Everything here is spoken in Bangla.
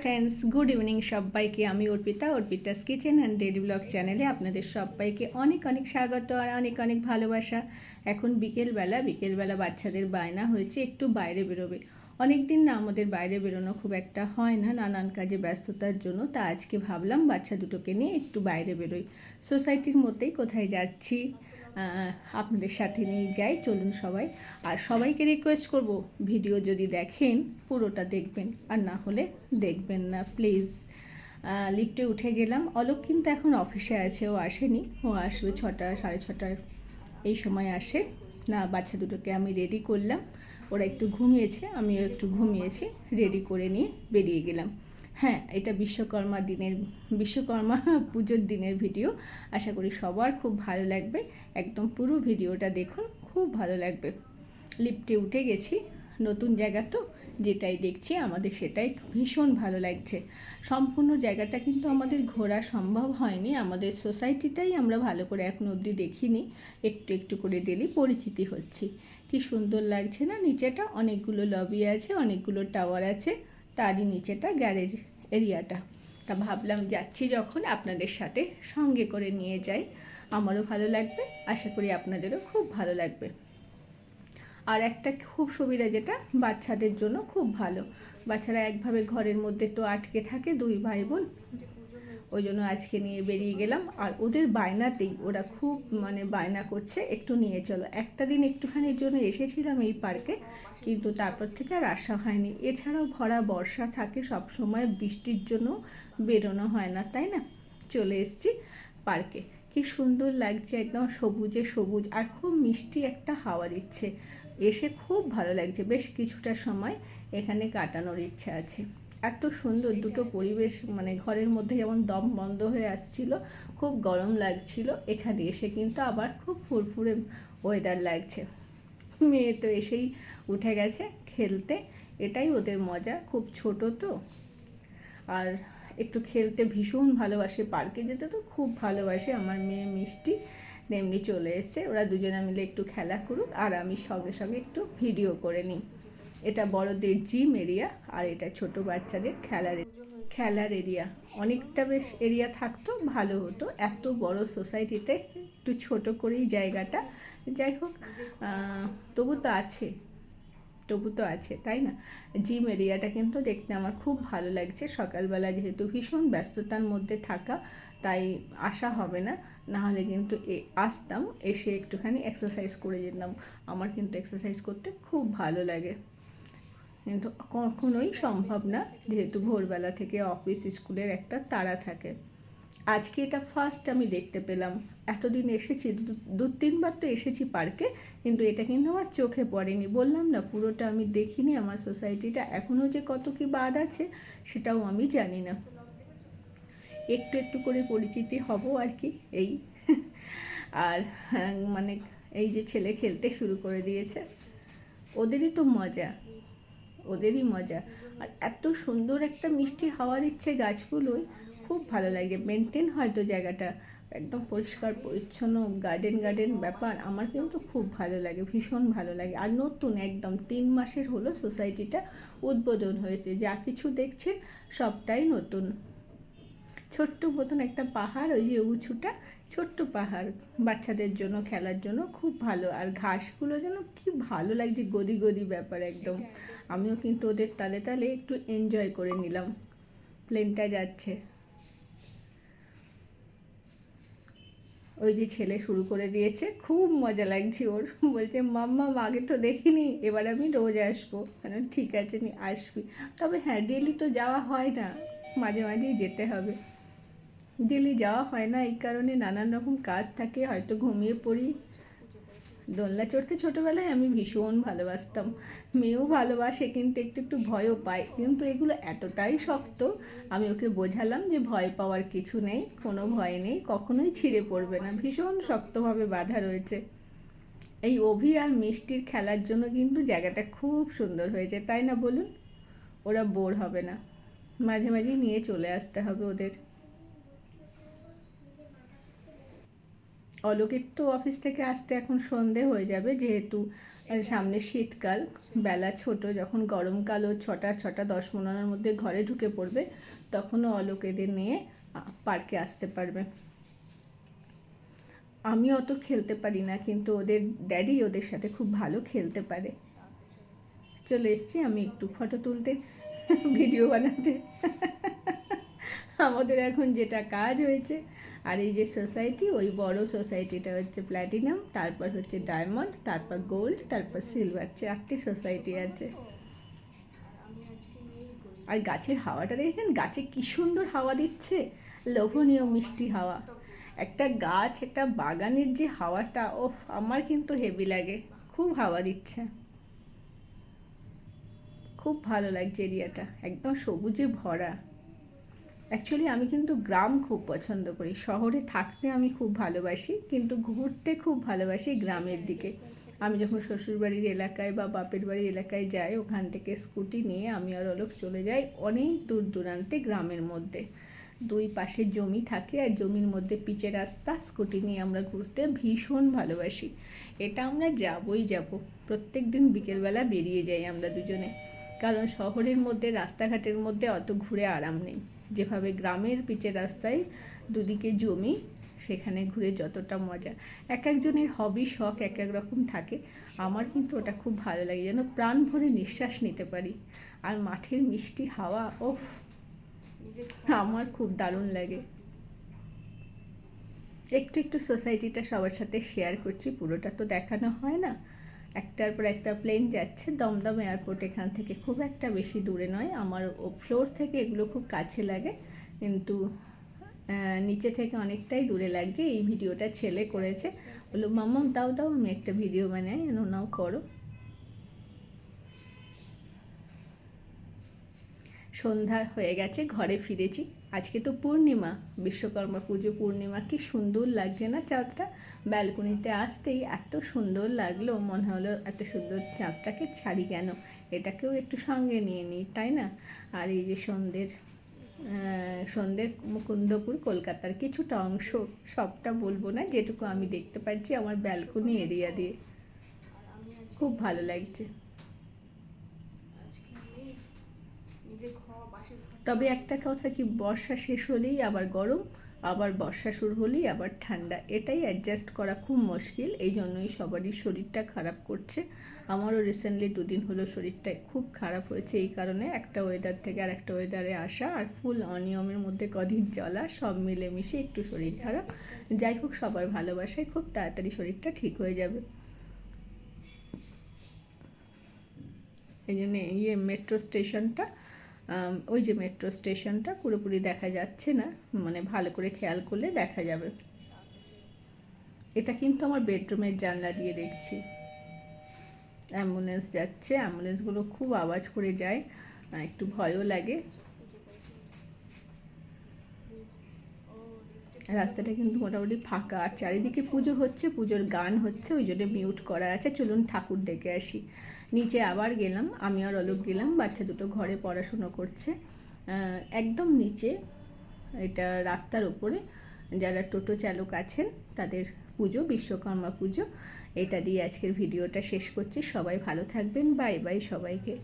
ফ্রেন্ডস গুড ইভিনিং সবাইকে। আমি Arpita, Arpita's kitchen and daily blog চ্যানেলে আপনাদের সবাইকে অনেক অনেক স্বাগত আর অনেক অনেক ভালোবাসা। এখন বিকেলবেলা বিকেলবেলা বাচ্চাদের বায়না হয়েছে, একটু বাইরে বেরোবে। অনেক দিন না আমাদের বাইরে বেরোনো খুব একটা হয় না, নানান কাজে ব্যস্ততার জন্য। তা আজকে ভাবলাম বাচ্চা দুটোকে নিয়ে একটু বাইরে বেরোই। সোসাইটির মধ্যেই কোথায় যাচ্ছি? আপনাদের সাথে নিয়ে যাই, চলুন সবাই। আর সবাইকে রিকোয়েস্ট করব ভিডিও যদি দেখেন, পুরোটা দেখবেন, আর না হলে দেখবেন না প্লিজ লিফটে উঠে গেলাম। অলোক কিন্তু এখন অফিসে আছে, ও আসেনি। ও আসবে ছটা, সাড়ে ছটার এই সময় আসে। না, বাচ্চা দুটোকে আমি রেডি করলাম। ওরা একটু ঘুমিয়েছে, আমিও একটু ঘুমিয়েছি রেডি করে নিয়ে বেরিয়ে গেলাম। হ্যাঁ এটা বিশ্বকর্মা দিনের, বিশ্বকর্মা পুজোর দিনের ভিডিও। আশা করি সবার খুব ভালো লাগবে। একদম পুরো ভিডিওটা দেখুন, খুব ভালো লাগবে। লিফটে উঠে গেছি, নতুন জায়গা তো, যেটাই দেখছি আমাদের সেটাই ভীষণ ভালো লাগছে। সম্পূর্ণ জায়গাটা কিন্তু আমাদের ঘোরা সম্ভব হয়নি, আমাদের সোসাইটিটাই আমরা ভালো করে এখন অবধি দেখিনি, একটু একটু করে ডেলি পরিচিতি হচ্ছি। কি সুন্দর লাগছে না, নিচেটা অনেকগুলো লবি আছে, অনেকগুলো টাওয়ার আছে, তারই নিচেটা গ্যারেজ এরিয়াটা। তা ভাবলাম যাচ্ছি যখন আপনাদের সাথে সঙ্গে করে নিয়ে যাই। আমারও ভালো লাগবে, আশা করি আপনাদেরও খুব ভালো লাগবে। আর একটা খুব সুবিধা যেটা, বাচ্চাদের জন্য খুব ভালো। বাচ্চারা একভাবে ঘরের মধ্যে তো আটকে থাকে, দুই ভাই বোন। ওই জন্য আজকে নিয়ে বেরিয়ে গেলাম। আর ওদের বায়নাতেই, ওরা খুব মানে বায়না করছে, একটু নিয়ে চলো। একটা দিন একটুখানির জন্য এসেছিলাম এই পার্কে, কিন্তু তারপর থেকে আর আসা হয়নি। এছাড়াও ভরা বর্ষা থাকে, সব সময় বৃষ্টির জন্য বেরোনো হয় না, তাই না? চলে এসেছি পার্কে। কি সুন্দর লাগছে একদম সবুজে সবুজ, আর খুব মিষ্টি একটা হাওয়া দিচ্ছে। এসে খুব ভালো লাগছে, বেশ কিছুটা সময় এখানে কাটানোর ইচ্ছা আছে। এত সুন্দর দুটো পরিবেশ মানে ঘরের মধ্যে যেমন দম বন্ধ হয়ে আসছিল, খুব গরম লাগছিল। এখানে এসে কিন্তু আবার খুব ফুরফুরে ওয়েদার লাগছে। মেয়ে তো এসেই উঠে গেছে খেলতে, এটাই ওদের মজা, খুব ছোট তো। আর একটু খেলতে ভীষণ ভালোবাসে, পার্কে যেতে তো খুব ভালোবাসে আমার মেয়ে মিষ্টি, তেমনি চলে এসছে। ওরা দুজনে মিলে একটু খেলা করুক আর আমি সঙ্গে সঙ্গে একটু ভিডিও করে নিই। এটা বড়দের জিম এরিয়া আর এটা ছোট বাচ্চাদের খেলার খেলার এরিয়া অনেকটা বেশ এরিয়া থাকতো, ভালো হতো। এত বড় সোসাইটিতে একটু ছোট করেই জায়গাটা। যাই হোক তবু তো আছে। তবু তো আছে, তাই না? জিম এরিয়াটা কিন্তু দেখতে আমার খুব ভালো লাগছে। সকালবেলা যেহেতু ভীষণ ব্যস্ততার মধ্যে থাকা, তাই আসা হবে না। নাহলে কিন্তু এ- আসতাম, এসে একটুখানি এক্সারসাইজ করে যেতাম। আমার কিন্তু এক্সারসাইজ করতে খুব ভালো লাগে। কিন্তু কখনোই সম্ভব না, যেহেতু ভোরবেলা থেকে অফিস, স্কুলের একটা তাড়া থাকে। আজকে এটা ফার্স্ট আমি দেখতে পেলাম। এতদিন এসেছি, দু- তিনবার তো এসেছি পার্কে, কিন্তু এটা কিন্তু আমার চোখে পড়েনি। বললাম না, পুরোটা আমি দেখিনি, আমার সোসাইটিটা এখনও যে কত কি বাদ আছে, সেটাও আমি জানি না। একটু একটু করে পরিচিতি হব আর কি, এই। আর মানে এই যে ছেলে খেলতে শুরু করে দিয়েছে, ওদেরই তো মজা। ওদেরই মজা। আর এত সুন্দর একটা মিষ্টি হাওয়া দিচ্ছে গাছগুলোয়, খুব ভালো লাগে। মেনটেন হয়তো জায়গাটা। একদম পরিষ্কার, পরিচ্ছন্ন গার্ডেন গার্ডেন ব্যাপার। আমার কিন্তু খুব ভালো লাগে, ভীষণ ভালো লাগে। আর নতুন একদম তিন মাসের হলো সোসাইটিটা উদ্বোধন হয়েছে। যা কিছু দেখছেন সবটাই নতুন। ছোট্ট মতন একটা পাহাড়, ওই যে উঁচুটা ছোট্ট পাহাড় বাচ্চাদের জন্য খেলার জন্য খুব ভালো। আর ঘাসগুলো যেন কি ভালো লাগছে গদি গদি ব্যাপার একদম। আমিও কিন্তু ওদের তালে তালে একটু এনজয় করে নিলাম। প্লেনটা যাচ্ছে। ওই যে ছেলে শুরু করে দিয়েছে খুব মজা লাগছে ওর। বলছে মাম্মা আগে তো দেখিনি এবার আমি রোজ আসব। মানে ঠিক আছে নি আসবি। তবে হ্যাঁ ডেলি তো যাওয়া হয় না। মাঝে মাঝেই যেতে হবে। ডেলি যাওয়া হয় না, এই কারণে নানান রকম কাজ থাকে, হয়তো ঘুমিয়ে পড়ি। দোলনা চড়তে ছোটোবেলায় আমি ভীষণ ভালোবাসতাম। মেয়েও ভালোবাসে, কিন্তু একটু একটু ভয়ও পায়। কিন্তু এগুলো এতটাই শক্ত, আমি ওকে বোঝালাম যে ভয় পাওয়ার কিছু নেই, কোনো ভয় নেই, কখনোই ছিঁড়ে পড়বে না। ভীষণ শক্তভাবে বাধা রয়েছে। এই অভি আর মিষ্টির খেলার জন্য কিন্তু জায়গাটা খুব সুন্দর হয়েছে, তাই না বলুন? ওরা বোর হবে না। মাঝে মাঝে নিয়ে চলে আসতে হবে ওদের। অলোকের তো অফিস থেকে আসতে এখন সন্ধে হয়ে যাবে, যেহেতু সামনে শীতকাল। বেলা ছোট, যখন গরমকাল ও ছটা ছটা দশ পনেরোর মধ্যে ঘরে ঢুকে পড়বে, তখনও অলোক এদের নিয়ে পার্কে আসতে পারবে। আমি অত খেলতে পারি না, কিন্তু ওদের ড্যাডি ওদের সাথে খুব ভালো খেলতে পারে। চলে এসেছি আমি একটু ফটো তুলতে, ভিডিও বানাতে। আমাদের এখন যেটা কাজ হয়েছে আর এই যে সোসাইটি, ওই বড় সোসাইটিটা হচ্ছে প্ল্যাটিনাম, তারপর হচ্ছে ডায়মন্ড, তারপর গোল্ড, তারপর সিলভার। চারটে সোসাইটি আছে। আর গাছের হাওয়াটা দেখেছেন? গাছে কি সুন্দর হাওয়া দিচ্ছে। লোভনীয় মিষ্টি হাওয়া। একটা গাছ, একটা বাগানের যে হাওয়াটা ও আমার কিন্তু হেভি লাগে। খুব হাওয়া দিচ্ছে। খুব ভালো লাগছে এরিয়াটা। একদম সবুজে ভরা। অ্যাকচুয়ালি আমি কিন্তু গ্রাম খুব পছন্দ করি। শহরে থাকতে আমি খুব ভালোবাসি, কিন্তু ঘুরতে খুব ভালোবাসি গ্রামের দিকে। আমি যখন শ্বশুরবাড়ির এলাকায় বা বাপের বাড়ির এলাকায় যাই, ওখান থেকে স্কুটি নিয়ে আমি আর অলোক চলে যাই অনেক দূর দূরান্তে গ্রামের মধ্যে। দুই পাশে জমি থাকে আর জমির মধ্যে পিচে রাস্তা, স্কুটি নিয়ে আমরা ঘুরতে ভীষণ ভালোবাসি। এটা আমরা যাবই যাব। প্রত্যেক দিন বিকেলবেলা বেরিয়ে যাই আমরা দুজনে। কারণ শহরের মধ্যে, রাস্তাঘাটের মধ্যে অত ঘুরে আরাম নেই। যেভাবে গ্রামের পিচের রাস্তায় দুদিকে জমি, সেখানে ঘুরে যতটা মজা। এক একজনের হবি শখ এক এক রকম থাকে। আমার কিন্তু ওটা খুব ভালো লাগে, যেন প্রাণ ভরে নিঃশ্বাস নিতে পারি। আর মাঠের মিষ্টি হাওয়া ওফ আমার খুব দারুণ লাগে। একটু একটু সোসাইটিটা সবার সাথে শেয়ার করছি, পুরোটা তো দেখানো হয় না। একটার পর একটা প্লেন যাচ্ছে, দমদম এয়ারপোর্ট এখান থেকে। খুব একটা বেশি দূরে নয়, আমার ফ্লোর থেকে এগুলো খুব কাছে লাগে। কিন্তু নিচে থেকে অনেকটাই দূরে লাগছে। এই ভিডিওটা ছেলে করেছে। বলল মাম্মা দাও দাও, আমি একটা ভিডিও বানাই নাও, করো। সন্ধ্যা হয়ে গেছে, ঘরে ফিরেছি। আজকে তো পূর্ণিমা বিশ্বকর্মা পুজো পূর্ণিমা কি সুন্দর লাগছে না চাঁদটা? ব্যালকনিতে আসতেই এত সুন্দর লাগল মনে হলো এত সুন্দর চাঁদটাকে ছাড়ি কেন? এটাকেও একটু সঙ্গে নিয়ে নিই তাই না? আর এই যে সন্ধ্যের আহ, সন্ধ্যের মুকুন্দপুর কলকাতার কিছুটা অংশ সবটা বলব না যেটুকু আমি দেখতে পাচ্ছি আমার ব্যালকনি এরিয়া দিয়ে। খুব ভালো লাগছে। তবে একটা কথা কি বর্ষা শেষ হলেই আবার গরম আবার বর্ষা শুরু হলেই আবার ঠান্ডা। এটাই অ্যাডজাস্ট করা খুব মুশকিল এই জন্যই সবারই শরীরটা খারাপ করছে। আমারও রিসেন্টলি দুদিন হলো শরীরটা খুব খারাপ হয়েছে এই কারণে একটা ওয়েদার থেকে আর একটা ওয়েদারে আসা আর ফুল অনিয়মের মধ্যে কদিন চলা সব মিলেমিশে একটু শরীর খারাপ। যাই হোক সবার ভালোবাসায় খুব তাড়াতাড়ি শরীরটা ঠিক হয়ে যাবে। এই জন্য ইয়ে মেট্রো স্টেশনটা ওই যে মেট্রো স্টেশনটা পুরোপুরি দেখা যাচ্ছে না মানে ভালো করে খেয়াল করলে দেখা যাবে। এটা কিন্তু আমার বেডরুমের জানলা দিয়ে দেখছি। অ্যাম্বুলেন্স যাচ্ছে অ্যাম্বুলেন্সগুলো খুব আওয়াজ করে যায় একটু ভয়ও লাগে। রাস্তাটা কিন্তু মোটামুটি ফাঁকা। আর চারিদিকে পুজো হচ্ছে, পুজোর গান হচ্ছে, ওই জন্য মিউট করা আছে। চলুন ঠাকুর ডেকে আসি। নিচে আবার গেলাম, আমি আর অলোক গেলাম, বাচ্চা দুটো ঘরে পড়াশুনো করছে। একদম নিচে, এটা রাস্তার ওপরে, যারা টোটো চালক আছেন, তাদের পুজো, বিশ্বকর্মা পুজো। এটা দিয়ে আজকের ভিডিওটা শেষ করছি। সবাই ভালো থাকবেন। বাই বাই সবাইকে।